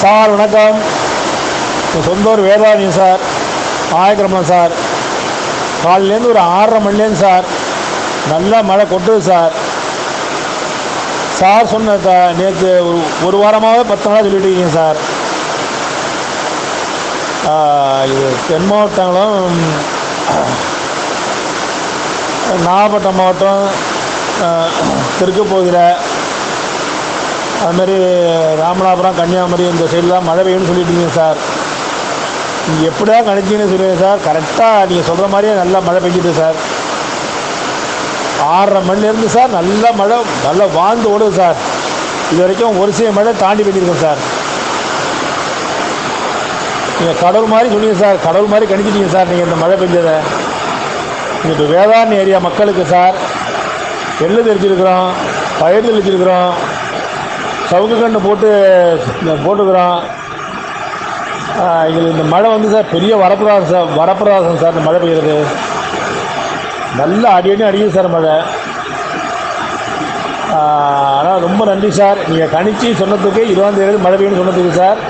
Sir வணக்கம். என் சொந்த ஊர் வேதாரண்யம் சார் ஆயக்கிரமம் சார். காலையிலேருந்து ஒரு ஆறரை மணிலேருந்து சார். நல்லா மழை கொட்டுது சார். சார் சொன்ன நேற்று ஒரு ஒரு வாரமாகவே பத்து நாளாக சொல்லிட்டு இருக்கீங்க சார். இது தென் மாவட்டங்களும் நாகப்பட்டினம் மாவட்டம் தெற்கு பகுதியில் அதுமாரி ராமநாதபுரம் கன்னியாகுமரி இந்த சைடெலாம் மழை பெய்யும்னு சொல்லிட்டீங்க சார். நீங்கள் எப்படியா கணிச்சிங்கன்னு சொல்லுங்கள் சார். கரெக்டாக நீங்கள் சொல்கிற மாதிரியே நல்லா மழை பெஞ்சுது சார். ஆறரை மணிலேருந்து சார் நல்ல மழை நல்லா வாழ்ந்து ஓடுது சார். இது வரைக்கும் ஒரு சில மழை தாண்டி பெஞ்சிருக்கோம் சார். நீங்கள் கடவுள் மாதிரி சொன்னீங்க சார். கடவுள் மாதிரி கணிச்சிட்டீங்க சார் நீங்கள் இந்த மழை பெஞ்சதை. இங்கே இப்போ ஏரியா மக்களுக்கு சார். எள்ளு தெரிச்சிருக்கிறோம் பயிர் தெளிச்சிருக்கிறோம். சவுக்கு கன்று போட்டு போட்டுக்கிறோம் எங்களுக்கு இந்த மழை வந்து சார் பெரிய வரப்பிரதாசம் சார் வரப்பிரதாசம் சார் இந்த மழை பெய்கிறது நல்லா அடி அடி அடிக்குது சார் மழை. ஆனால் ரொம்ப நன்றி சார். நீங்கள் கணிச்சு சொன்னதுக்கு இருபதாம் தேதி மழை பெய்யும்னு சொன்னதுக்கு சார்.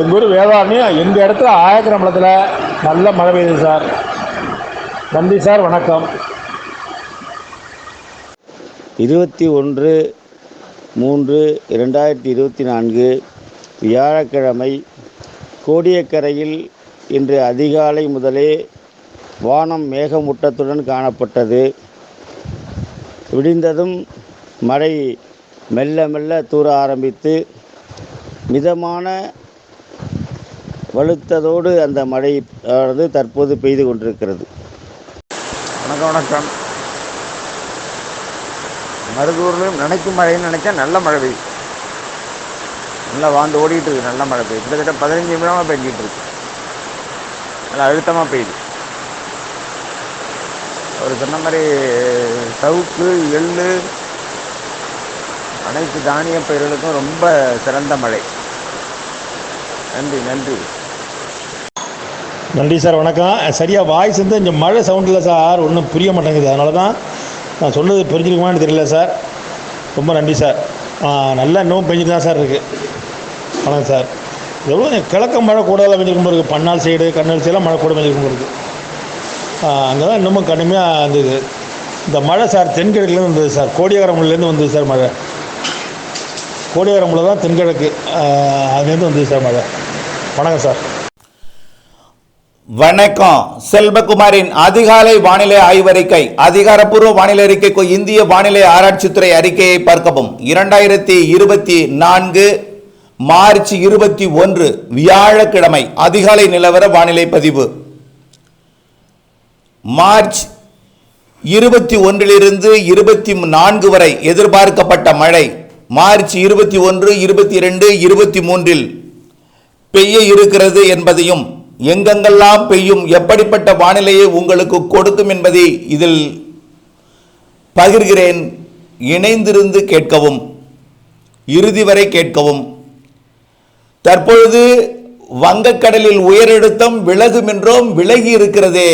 எங்கள் ஊர் வேதாரண்யம் எங்கள் இடத்துல? ஆயக்கிரமலத்தில் நல்ல மழை பெய்யுது சார். நன்றி சார் வணக்கம். இருபத்தி ஒன்று மூன்று இரண்டாயிரத்தி இருபத்தி நான்கு வியாழக்கிழமை கோடியக்கரையில் இன்று அதிகாலை முதலே வானம் மேகமூட்டத்துடன் காணப்பட்டது. விடிந்ததும் மழை மெல்ல மெல்ல தூர ஆரம்பித்து மிதமான வலுத்ததோடு அந்த மழை தற்போது பெய்து கொண்டிருக்கிறது. வணக்கம் வணக்கம். மருதூர்லையும் நினைக்கும் மழைன்னு நினச்சா நல்ல மழை பெய்யுது நல்லா வாழ்ந்து ஓடிட்டு இருக்கு நல்ல மழை பெய்யுது. கிட்டத்தட்ட பதினஞ்சு நிமிடமாக பெஞ்சிட்டு இருக்கு. நல்லா அழுத்தமாக பெய்யுது. அவர் சொன்ன மாதிரி சவுக்கு எள்ளு அனைத்து தானிய பயிர்களுக்கும் ரொம்ப சிறந்த மழை. நன்றி நன்றி. நன்றி சார் வணக்கம். சரியாக வாய்ஸ் வந்து இந்த மழை சவுண்டில் சார் ஒன்றும் புரிய மாட்டேங்குது. அதனால தான் நான் சொன்னது புரிஞ்சிருக்குமான்னு தெரியல சார். ரொம்ப நன்றி சார். நல்லா இன்னும் பெஞ்சிட்டு தான் சார் இருக்குது வணக்கம் சார். எவ்வளோ கிழக்க மழை கூடுதலாக பெஞ்சிருக்கும் இருக்குது பன்னாள் சைடு கண்ணல் சைடெலாம் மழை கூட பெஞ்சிருக்கும் இருக்குது அங்கே தான் இன்னமும் கடுமையாக இருந்தது இந்த மழை சார் தென்கிழக்குலேருந்து வந்தது சார். கோடியகரமுலேருந்து வந்தது சார் மழை. கோடியகரமுல தான் தென்கிழக்கு அதுலேருந்து வந்தது சார் மழை. வணக்கம் சார். வணக்கம். செல்வகுமாரின் அதிகாலை வானிலை ஆய்வறிக்கை அதிகாரப்பூர்வ வானிலை அறிக்கைக்கு இந்திய வானிலை ஆராய்ச்சித்துறை அறிக்கையை பார்க்கவும். இரண்டாயிரத்தி இருபத்தி நான்கு மார்ச் இருபத்தி ஒன்று வியாழக்கிழமை அதிகாலை நிலவர வானிலை பதிவு. மார்ச் இருபத்தி ஒன்றிலிருந்து இருபத்தி நான்கு வரை எதிர்பார்க்கப்பட்ட மழை மார்ச் இருபத்தி ஒன்று இருபத்தி ரெண்டு இருபத்தி மூன்றில் பெய்ய இருக்கிறது என்பதையும் எங்கெங்கெல்லாம் பெய்யும் எப்படிப்பட்ட வானிலையை உங்களுக்கு கொடுக்கும் என்பதை இதில் பகிர்கிறேன். இணைந்திருந்து கேட்கவும் இறுதி வரை கேட்கவும். தற்பொழுது வங்கக்கடலில் உயரழுத்தம் விலகும் என்றும் விலகி இருக்கிறதே.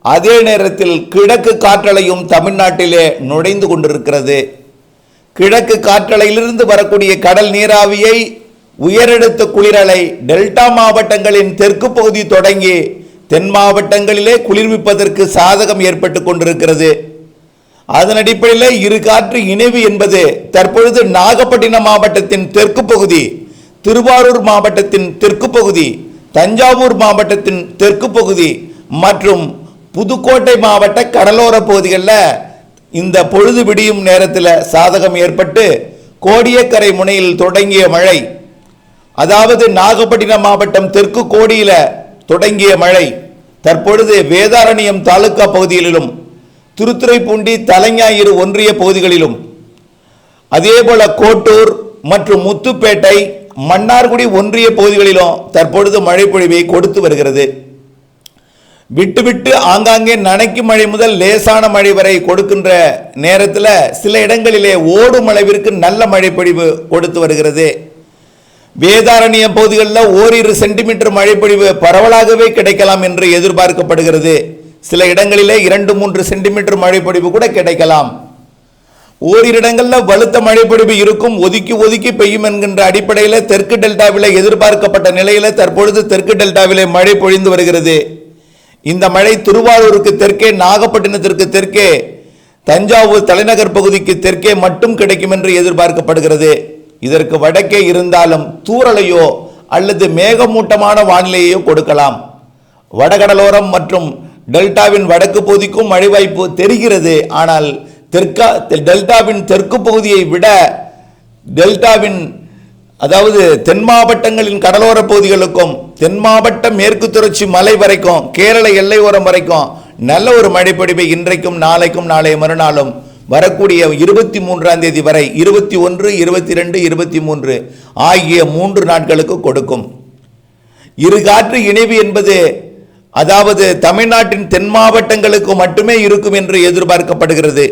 அதே நேரத்தில் கிழக்கு காற்றலையும் தமிழ்நாட்டிலே நுழைந்து கொண்டிருக்கிறது. கிழக்கு காற்றலையிலிருந்து வரக்கூடிய கடல் நீராவியை உயரழுத்த குளிரலை டெல்டா மாவட்டங்களின் தெற்கு பகுதி தொடங்கி தென் மாவட்டங்களிலே குளிர்விப்பதற்கு சாதகம் ஏற்பட்டு கொண்டிருக்கிறது. அதன் அடிப்படையில் இரு காற்று இணைவு என்பது தற்பொழுது நாகப்பட்டினம் மாவட்டத்தின் தெற்கு பகுதி திருவாரூர் மாவட்டத்தின் தெற்கு பகுதி தஞ்சாவூர் மாவட்டத்தின் தெற்கு பகுதி மற்றும் புதுக்கோட்டை மாவட்ட கடலோர பகுதிகளில் இந்த பொழுது விடியும் நேரத்தில் சாதகம் ஏற்பட்டு கோடியக்கரை முனையில் தொடங்கிய மழை அதாவது நாகப்பட்டினம் மாவட்டம் தெற்கு கோடியில தொடங்கிய மழை தற்பொழுது வேதாரண்யம் தாலுகா பகுதிகளிலும் திருத்துறைப்பூண்டி தலைஞாயிறு ஒன்றிய பகுதிகளிலும். அதேபோல கோட்டூர் மற்றும் முத்துப்பேட்டை மன்னார்குடி ஒன்றிய பகுதிகளிலும் தற்பொழுது மழை பொழிவை கொடுத்து வருகிறது. விட்டு விட்டு ஆங்காங்கே நனைக்கும் மழை முதல் லேசான மழை வரை கொடுக்கின்ற நேரத்தில் சில இடங்களிலே ஓடும் அளவிற்கு நல்ல மழை பொழிவு கொடுத்து வருகிறது. வேதாரண்ய பகுதிகளில் ஓரிரு சென்டிமீட்டர் மழைப்பொழிவு பரவலாகவே கிடைக்கலாம் என்று எதிர்பார்க்கப்படுகிறது. சில இடங்களிலே இரண்டு மூன்று சென்டிமீட்டர் மழைப்பொழிவு கூட கிடைக்கலாம். ஓரிரு இடங்களில் வலுத்த மழைப்பொழிவு இருக்கும் ஒதுக்கி ஒதுக்கி பெய்யும் என்கின்ற அடிப்படையில் தெற்கு டெல்டாவில் எதிர்பார்க்கப்பட்ட நிலையில் தற்பொழுது தெற்கு டெல்டாவில் மழை பொழிந்து வருகிறது. இந்த மழை திருவாரூருக்கு தெற்கே நாகப்பட்டினத்திற்கு தெற்கே தஞ்சாவூர் தலைநகர் பகுதிக்கு தெற்கே மட்டும் கிடைக்கும் என்று எதிர்பார்க்கப்படுகிறது. இதற்கு வடக்கே இருந்தாலும் தூறலையோ அல்லது மேகமூட்டமான வானிலையோ கொடுக்கலாம். வடகடலோரம் மற்றும் டெல்டாவின் வடக்கு பகுதிக்கும் மழை வாய்ப்பு தெரிகிறது. ஆனால் தெற்கா டெல்டாவின் தெற்கு பகுதியை விட டெல்டாவின் அதாவது தென் மாவட்டங்களின் கடலோர பகுதிகளுக்கும் தென் மாவட்ட மேற்கு தொடர்ச்சி மலை வரைக்கும் கேரள எல்லையோரம் வரைக்கும் நல்ல ஒரு மழைப்பொழிவை இன்றைக்கும் நாளைக்கும் நாளைய மறுநாளும் வரக்கூடிய இருபத்தி மூன்றாம் தேதி வரை இருபத்தி ஒன்று இருபத்தி ரெண்டு இருபத்தி மூன்று ஆகிய மூன்று நாட்களுக்கு கொடுக்கும். இரு காற்று இணைவு என்பது அதாவது தமிழ்நாட்டின் தென் மாவட்டங்களுக்கு மட்டுமே இருக்கும் என்று எதிர்பார்க்கப்படுகிறது.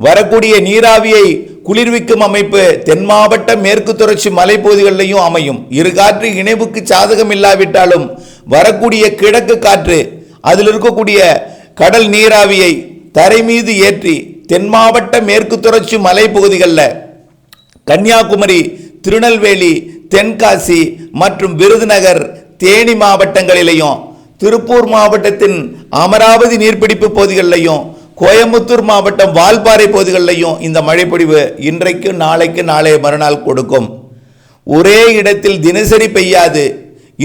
வரக்கூடிய நீராவியை குளிர்விக்கும் அமைப்பு தென் மாவட்ட மேற்கு தொடர்ச்சி மலைப்பகுதிகளிலையும் அமையும். இரு காற்று இணைவுக்கு சாதகம் இல்லாவிட்டாலும் வரக்கூடிய கிழக்கு காற்று அதில் இருக்கக்கூடிய கடல் நீராவியை தரை மீது ஏற்றி தென் மாவட்ட மேற்கு தொடர்ச்சி மலைப்பகுதிகளில் கன்னியாகுமரி திருநெல்வேலி தென்காசி மற்றும் விருதுநகர் தேனி மாவட்டங்களிலையும் திருப்பூர் மாவட்டத்தின் அமராவதி நீர்பிடிப்பு பகுதிகளிலையும் கோயம்புத்தூர் மாவட்டம் வால்பாறை பகுதிகளிலையும் இந்த மழைப்பொழிவு இன்றைக்கு நாளைக்கு நாளைய மறுநாள் கொடுக்கும். ஒரே இடத்தில் தினசரி பெய்யாது.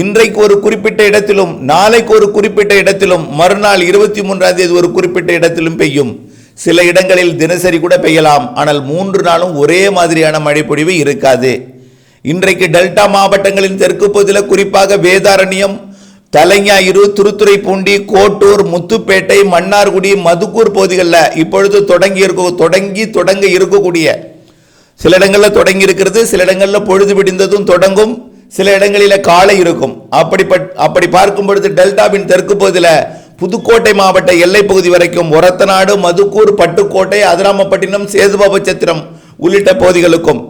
இன்றைக்கு ஒரு குறிப்பிட்ட இடத்திலும் நாளைக்கு ஒரு குறிப்பிட்ட இடத்திலும் மறுநாள் இருபத்தி மூன்றாம் தேதி ஒரு குறிப்பிட்ட இடத்திலும் பெய்யும். சில இடங்களில் தினசரி கூட பெய்யலாம். ஆனால் மூன்று நாளும் ஒரே மாதிரியான மழைப்பொழிவு இருக்காது. இன்றைக்கு டெல்டா மாவட்டங்களின் தெற்கு பகுதியில் குறிப்பாக வேதாரண்யம் தலைஞாயிறு திருத்துறைப்பூண்டி கோட்டூர் முத்துப்பேட்டை மன்னார்குடி மதுக்கூர் பகுதிகளில் இப்பொழுது தொடங்கி இருக்க தொடங்கி தொடங்க இருக்கக்கூடிய சில இடங்களில் தொடங்கி இருக்கிறது சில இடங்களில் பொழுது விடிந்ததும் தொடங்கும் சில இடங்களில் காலை இருக்கும். அப்படிப்பட் அப்படி பார்க்கும் பொழுது டெல்டாவின் தெற்கு பகுதியில் புதுக்கோட்டை மாவட்ட எல்லைப் பகுதி வரைக்கும் ஒரத்தநாடு மதுக்கூர் பட்டுக்கோட்டை அதிராமப்பட்டினம் சேதுபாபச்சத்திரம் உள்ளிட்ட பகுதிகளுக்கும்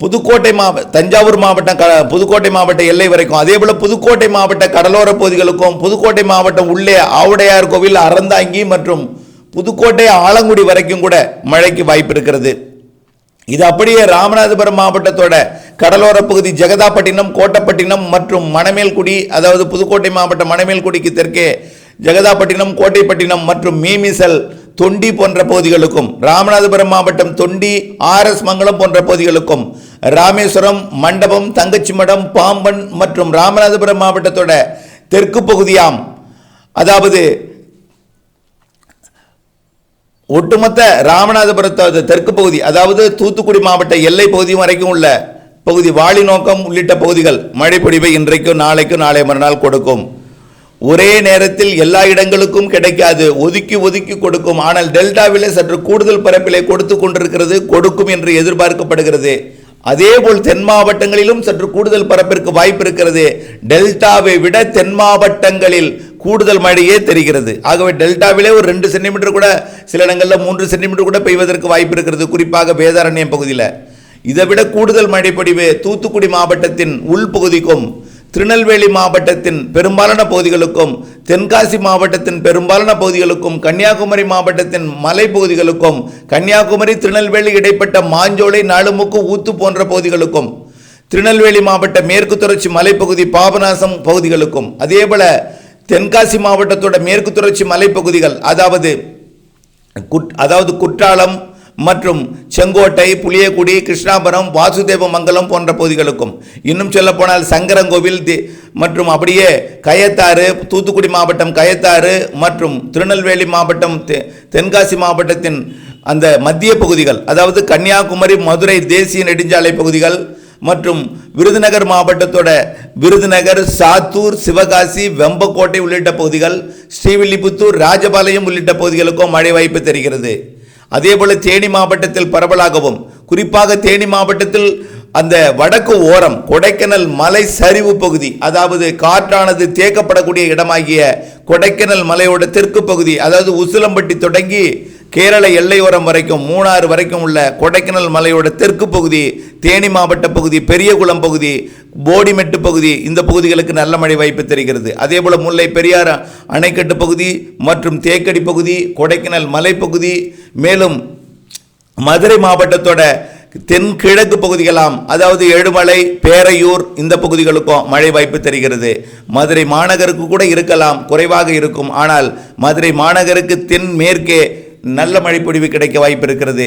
புதுக்கோட்டை மாவட்ட தஞ்சாவூர் மாவட்டம் க புதுக்கோட்டை மாவட்ட எல்லை வரைக்கும் அதே போல் புதுக்கோட்டை மாவட்ட கடலோர பகுதிகளுக்கும் புதுக்கோட்டை மாவட்டம் உள்ளே ஆவுடையார் கோவில் அறந்தாங்கி மற்றும் புதுக்கோட்டை ஆலங்குடி வரைக்கும் கூட மழைக்கு வாய்ப்பு இருக்கிறது. இது அப்படியே ராமநாதபுரம் மாவட்டத்தோட கடலோர பகுதி ஜெகதாப்பட்டினம் கோட்டப்பட்டினம் மற்றும் மணமேல்குடி அதாவது புதுக்கோட்டை மாவட்டம் மணமேல்குடிக்கு தெற்கே ஜெகதாப்பட்டினம் கோட்டைப்பட்டினம் மற்றும் மீமிசல் தொண்டி போன்ற பகுதிகளுக்கும் ராமநாதபுரம் மாவட்டம் தொண்டி ஆர்எஸ் மங்கலம் போன்ற பகுதிகளுக்கும் ராமேஸ்வரம் மண்டபம் தங்கச்சி மடம் பாம்பன் மற்றும் ராமநாதபுரம் மாவட்டத்தோட தெற்கு பகுதியாம். அதாவது ஒட்டுமொத்த ராமநாதபுரத்தோட தெற்கு பகுதி அதாவது தூத்துக்குடி மாவட்ட எல்லை பகுதி வரைக்கும் உள்ள பகுதி வாலிநோக்கம் உள்ளிட்ட பகுதிகள் மழை பொழிவை இன்றைக்கும் நாளைக்கும் நாளை மறுநாள் கொடுக்கும். ஒரே நேரத்தில் எல்லா இடங்களுக்கும் கிடைக்காது. ஒதுக்கி ஒதுக்கி கொடுக்கும். ஆனால் டெல்டாவிலே சற்று கூடுதல் பரப்பிலே கொடுத்து கொண்டிருக்கிறது கொடுக்கும் என்று எதிர்பார்க்கப்படுகிறது. அதேபோல் தென் மாவட்டங்களிலும் சற்று கூடுதல் பரப்பிற்கு வாய்ப்பு இருக்கிறது. டெல்டாவை விட தென் மாவட்டங்களில் கூடுதல் மழையே தெரிகிறது. ஆகவே டெல்டாவிலே ஒரு ரெண்டு சென்டிமீட்டர் கூட சில இடங்களில் மூன்று சென்டிமீட்டர் கூட பெய்வதற்கு வாய்ப்பு இருக்கிறது குறிப்பாக வேதாரண்யம் பகுதியில். இதை விட கூடுதல் மழைப்பொடிவு தூத்துக்குடி மாவட்டத்தின் உள்பகுதிக்கும் திருநெல்வேலி மாவட்டத்தின் பெரும்பாலான பகுதிகளுக்கும் தென்காசி மாவட்டத்தின் பெரும்பாலான பகுதிகளுக்கும் கன்னியாகுமரி மாவட்டத்தின் மலைப்பகுதிகளுக்கும் கன்னியாகுமரி திருநெல்வேலி இடைப்பட்ட மாஞ்சோலை நாலுமுக்கு ஊத்து போன்ற பகுதிகளுக்கும் திருநெல்வேலி மாவட்ட மேற்கு தொடர்ச்சி மலைப்பகுதி பாபநாசம் பகுதிகளுக்கும் அதேபோல தென்காசி மாவட்டத்தோட மேற்கு தொடர்ச்சி மலைப்பகுதிகள் அதாவது குட் அதாவது குற்றாலம் மற்றும் செங்கோட்டை புளியக்குடி கிருஷ்ணாபுரம் வாசுதேவ மங்கலம் போன்ற பகுதிகளுக்கும். இன்னும் சொல்லப்போனால் சங்கரங்கோவில் தி- மற்றும் அப்படியே கயத்தாறு தூத்துக்குடி மாவட்டம் கயத்தாறு மற்றும் திருநெல்வேலி மாவட்டம் தெ- தென்காசி மாவட்டத்தின் அந்த மத்திய பகுதிகள் அதாவது கன்னியாகுமரி மதுரை தேசிய நெடுஞ்சாலை பகுதிகள் மற்றும் விருதுநகர் மாவட்டத்தோட விருதுநகர் சாத்தூர் சிவகாசி வெம்பக்கோட்டை உள்ளிட்ட பகுதிகள் ஸ்ரீவில்லிபுத்தூர் ராஜபாளையம் உள்ளிட்ட பகுதிகளுக்கும் மழை வாய்ப்பு தெரிகிறது. அதேபோல தேனி மாவட்டத்தில் பரவலாகவும் குறிப்பாக தேனி மாவட்டத்தில் அந்த வடக்கு ஓரம் கொடைக்கானல் மலை சரிவு பகுதி அதாவது காற்றானது தேக்கப்படக்கூடிய இடமாகிய கொடைக்கானல் மலையோட தெற்கு பகுதி அதாவது உசிலம்பட்டி தொடங்கி கேரள எல்லையோரம் வரைக்கும் மூணாறு வரைக்கும் உள்ள கொடைக்கானல் மலையோட தெற்கு பகுதி தேனி மாவட்ட பகுதி பெரியகுளம் பகுதி போடிமெட்டு பகுதி இந்த பகுதிகளுக்கு நல்ல மழை வாய்ப்பு தெரிகிறது. அதே போல் முல்லை பெரியார் அணைக்கட்டு பகுதி மற்றும் தேக்கடி பகுதி கொடைக்கானல் மலைப்பகுதி மேலும் மதுரை மாவட்டத்தோட தென்கிழக்கு பகுதிகளாம் அதாவது எழுமலை பேரையூர் இந்த பகுதிகளுக்கும் மழை வாய்ப்பு தெரிகிறது. மதுரை மாநகருக்கு கூட இருக்கலாம் குறைவாக இருக்கும். ஆனால் மதுரை மாநகருக்கு தென் மேற்கே நல்ல மழைப்பொழிவு கிடைக்க வாய்ப்பு இருக்கிறது.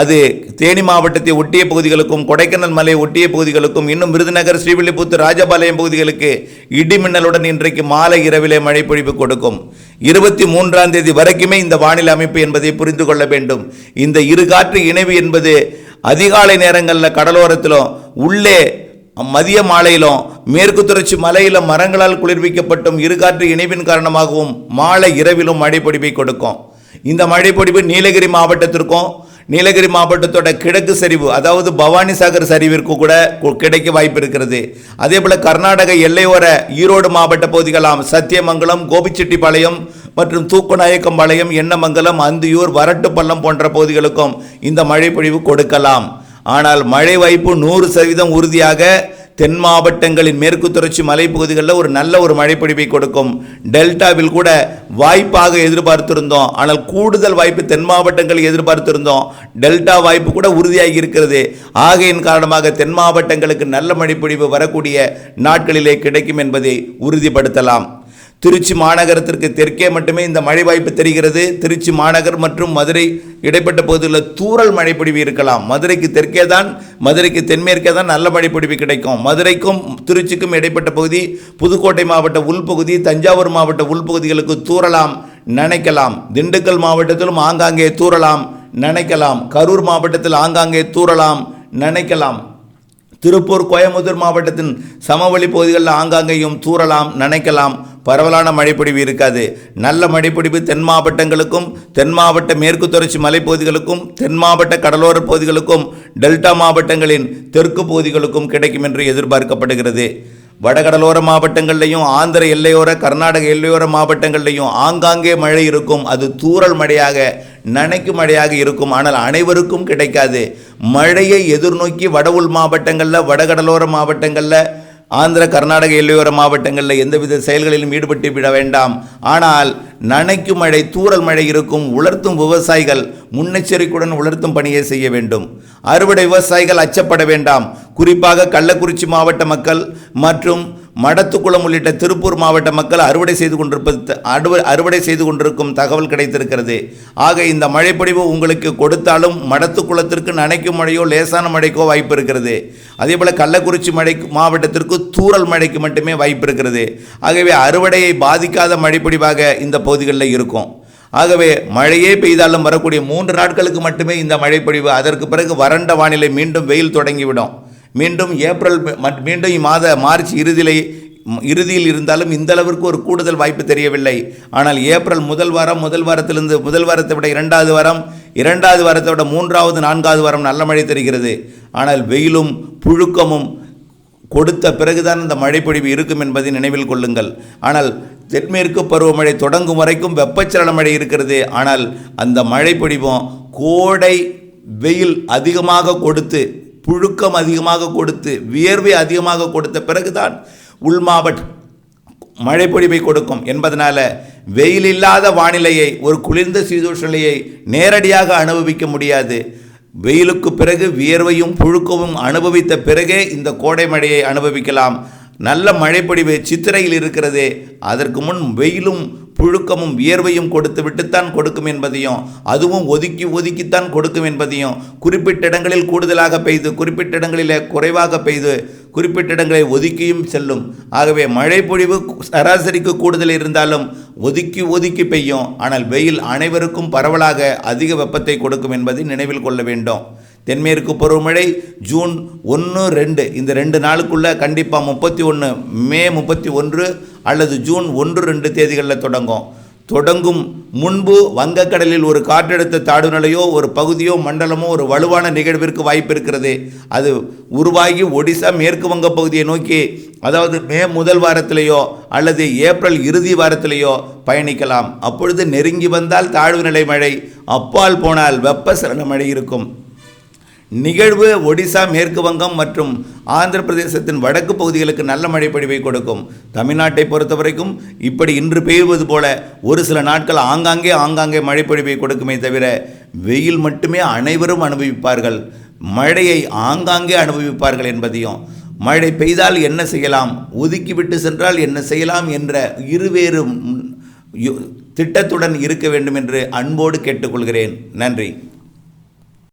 அது தேனி மாவட்டத்தை ஒட்டிய பகுதிகளுக்கும் கொடைக்கானல் மலை ஒட்டிய பகுதிகளுக்கும் இன்னும் விருதுநகர் ஸ்ரீவில்லிபுத்தூர் ராஜபாளையம் பகுதிகளுக்கு இடி மின்னலுடன் இன்றைக்கு மாலை இரவிலே மழைப்பொழிவு கொடுக்கும். இருபத்தி மூன்றாம் தேதி வரைக்குமே இந்த வானிலை அமைப்பு என்பதை புரிந்து கொள்ள வேண்டும். இந்த இரு காற்று இணைவு என்பது அதிகாலை நேரங்களில் கடலோரத்திலும் உள்ளே மதிய மாலையிலும் மேற்கு தொடர்ச்சி மலையில மரங்களால் குளிர்விக்கப்பட்டும் இருகாற்று இணைவின் காரணமாகவும் மாலை இரவிலும் மழைப்பொடிவை கொடுக்கும். இந்த மழைப்பொடிவு நீலகிரி மாவட்டத்திற்கும் நீலகிரி மாவட்டத்தோட கிழக்கு சரிவு அதாவது பவானி சாகர் சரிவிற்கு கூட கிடைக்க வாய்ப்பு இருக்கிறது. அதே போல கர்நாடக எல்லையோர ஈரோடு மாவட்ட பகுதிகளாம் சத்தியமங்கலம் கோபிச்செட்டிப்பாளையம் மற்றும் தூக்குநாயக்கம்பாளையம் எண்ணமங்கலம் அந்தியூர் வரட்டுப்பள்ளம் போன்ற பகுதிகளுக்கும் இந்த மழைப்பொழிவு கொடுக்கலாம். ஆனால் மழை வாய்ப்பு நூறு சதவீதம் உறுதியாக தென் மாவட்டங்களின் மேற்கு தொடர்ச்சி மலைப்பகுதிகளில் ஒரு நல்ல ஒரு மழைப்பிடிப்பை கொடுக்கும். டெல்டாவில் கூட வாய்ப்பாக எதிர்பார்த்திருந்தோம். ஆனால் கூடுதல் வாய்ப்பு தென் மாவட்டங்களில் எதிர்பார்த்திருந்தோம். டெல்டா வாய்ப்பு கூட உறுதியாகி இருக்கிறது. ஆகையின் காரணமாக தென் மாவட்டங்களுக்கு நல்ல மழைப்பிடிப்பு வரக்கூடிய நாட்களிலே கிடைக்கும் என்பதை உறுதிப்படுத்தலாம். திருச்சி மாநகரத்திற்கு தெற்கே மட்டுமே இந்த மழை வாய்ப்பு தெரிகிறது. திருச்சி மாநகர் மற்றும் மதுரை இடைப்பட்ட பகுதியில் தூறல் மழைப்பொழிவு இருக்கலாம். மதுரைக்கு தெற்கே தான் மதுரைக்கு தென்மேற்கே தான் நல்ல மழைப்பொழிவு கிடைக்கும். மதுரைக்கும் திருச்சிக்கும் இடைப்பட்ட பகுதி புதுக்கோட்டை மாவட்ட உள்பகுதி தஞ்சாவூர் மாவட்ட உள்பகுதிகளுக்கு தூறலாம் நனைக்கலாம். திண்டுக்கல் மாவட்டத்திலும் ஆங்காங்கே தூறலாம் நினைக்கலாம். கரூர் மாவட்டத்தில் ஆங்காங்கே தூறலாம் நனைக்கலாம். திருப்பூர் கோயம்புத்தூர் மாவட்டத்தின் சமவெளி பகுதிகளில் ஆங்காங்கேயும் தூறலாம் நனைக்கலாம். பரவலான மழைப்பொழிவு இருக்காது. நல்ல மழைப்பொழிவு தென் மாவட்டங்களுக்கும் தென் மாவட்ட மேற்கு தொடர்ச்சி மலைப்பகுதிகளுக்கும் தென் மாவட்ட கடலோர பகுதிகளுக்கும் டெல்டா மாவட்டங்களின் தெற்கு பகுதிகளுக்கும் கிடைக்கும் என்று எதிர்பார்க்கப்படுகிறது. வடகடலோர மாவட்டங்கள்லையும் ஆந்திர எல்லையோர கர்நாடக எல்லையோர மாவட்டங்கள்லையும் ஆங்காங்கே மழை இருக்கும். அது தூறல் மழையாக நனைக்கும் மழையாக இருக்கும். ஆனால் அனைவருக்கும் கிடைக்காது. மழையை எதிர்நோக்கி வட உள் மாவட்டங்களில் வடகடலோர மாவட்டங்களில் ஆந்திர கர்நாடக எல்லையோர மாவட்டங்களில் எந்தவித செயல்களிலும் ஈடுபட்டு விட வேண்டாம். ஆனால் நனைக்கும் மழை தூரல் மழை இருக்கும் உலர்த்தும் விவசாயிகள் முன்னெச்சரிக்கையுடன் உலர்த்தும் பணியை செய்ய வேண்டும். அறுவடை விவசாயிகள் அச்சப்பட வேண்டாம். குறிப்பாக கள்ளக்குறிச்சி மாவட்ட மக்கள் மற்றும் மடத்துக்குளம் உள்ளிட்ட திருப்பூர் மாவட்ட மக்கள் அறுவடை செய்து கொண்டிருப்பது அறுவ அறுவடை செய்து கொண்டிருக்கும் தகவல் கிடைத்திருக்கிறது. ஆக இந்த மழைப்பொழிவு உங்களுக்கு கொடுத்தாலும் மடத்துக்குளத்திற்கு நனைக்கும் மழையோ லேசான மழைக்கோ வாய்ப்பு இருக்கிறது. அதே போல் கள்ளக்குறிச்சி மழை மாவட்டத்திற்கு தூறல் மழைக்கு மட்டுமே வாய்ப்பு இருக்கிறது. ஆகவே அறுவடையை பாதிக்காத மழைப்பொழிவாக இந்த பகுதிகளில் இருக்கும். ஆகவே மழையே பெய்தாலும் வரக்கூடிய மூன்று நாட்களுக்கு மட்டுமே இந்த மழைப்பொழிவு. அதற்கு பிறகு வறண்ட வானிலை மீண்டும் வெயில் தொடங்கிவிடும். மீண்டும் ஏப்ரல் மட்- மீண்டும் இம்மாத மார்ச் இறுதியிலே இறுதியில் இருந்தாலும் இந்த அளவிற்கு ஒரு கூடுதல் வாய்ப்பு தெரியவில்லை. ஆனால் ஏப்ரல் முதல் வாரம் முதல் வாரத்திலிருந்து முதல் வாரத்தை விட இரண்டாவது வாரம் இரண்டாவது வாரத்தை விட மூன்றாவது நான்காவது வாரம் நல்ல மழை தெரிகிறது. ஆனால் வெயிலும் புழுக்கமும் கொடுத்த பிறகுதான் இந்த மழைப்பொழிவு இருக்கும் என்பதை நினைவில் கொள்ளுங்கள். ஆனால் தென்மேற்கு பருவமழை தொடங்கும் வரைக்கும் வெப்பச்சலன மழை இருக்கிறது. ஆனால் அந்த மழைப்பொழிவும் கோடை வெயில் அதிகமாக கொடுத்து புழுக்கம் அதிகமாக கொடுத்து வியர்வை அதிகமாக கொடுத்த பிறகுதான் உள் மாவட்ட மழைப்பொழிவை கொடுக்கும். என்பதனால வெயில் இல்லாத வானிலையை ஒரு குளிர்ந்த சீதோஷலையை நேரடியாக அனுபவிக்க முடியாது. வெயிலுக்கு பிறகு வியர்வையும் புழுக்கவும் அனுபவித்த பிறகே இந்த கோடை மழையை அனுபவிக்கலாம். நல்ல மழைப்பொழிவு சித்திரையில் இருக்கிறது. அதற்கு முன் வெயிலும் புழுக்கமும் வியர்வையும் கொடுத்து விட்டுத்தான் கொடுக்கும் என்பதையும் அதுவும் ஒதுக்கி ஒதுக்கித்தான் கொடுக்கும் என்பதையும் குறிப்பிட்ட இடங்களில் கூடுதலாக பெய்து குறிப்பிட்ட இடங்களில் குறைவாக பெய்து குறிப்பிட்ட இடங்களை ஒதுக்கியும் செல்லும். ஆகவே மழை பொழிவு சராசரிக்கு கூடுதல் இருந்தாலும் ஒதுக்கி ஒதுக்கி பெய்யும். ஆனால் வெயில் அனைவருக்கும் பரவலாக அதிக வெப்பத்தை கொடுக்கும் என்பதை நினைவில் கொள்ள வேண்டும். தென்மேற்கு பருவமழை ஜூன் ஒன்று ரெண்டு. இந்த ரெண்டு நாளுக்குள்ளே கண்டிப்பாக முப்பத்தி ஒன்று மே முப்பத்தி ஒன்று அல்லது ஜூன் ஒன்று ரெண்டு தேதிகளில் தொடங்கும். தொடங்கும் முன்பு வங்கக்கடலில் ஒரு காற்றழுத்த தாழ்வுநிலையோ ஒரு பகுதியோ மண்டலமோ ஒரு வலுவான நிகழ்விற்கு வாய்ப்பு இருக்கிறது. அது உருவாகி ஒடிசா மேற்கு வங்க பகுதியை நோக்கி அதாவது மே முதல் வாரத்திலேயோ அல்லது ஏப்ரல் இறுதி வாரத்திலேயோ பயணிக்கலாம். அப்பொழுது நெருங்கி வந்தால் தாழ்வுநிலை மழை அப்பால் போனால் வெப்பசலன மழை இருக்கும். நிகழ்வு ஒடிசா மேற்கு வங்கம் மற்றும் ஆந்திர பிரதேசத்தின் வடக்கு பகுதிகளுக்கு நல்ல மழை பொழிவை கொடுக்கும். தமிழ்நாட்டை பொறுத்தவரைக்கும் இப்படி இன்று பெய்வது போல ஒரு சில நாட்கள் ஆங்காங்கே ஆங்காங்கே மழை பொழிவை கொடுக்குமே தவிர வெயில் மட்டுமே அனைவரும் அனுபவிப்பார்கள். மழையை ஆங்காங்கே அனுபவிப்பார்கள் என்பதையும் மழை பெய்தால் என்ன செய்யலாம் ஒதுக்கிவிட்டு சென்றால் என்ன செய்யலாம் என்ற இருவேறு திட்டத்துடன் இருக்க வேண்டும் என்று அன்போடு கேட்டுக்கொள்கிறேன். நன்றி.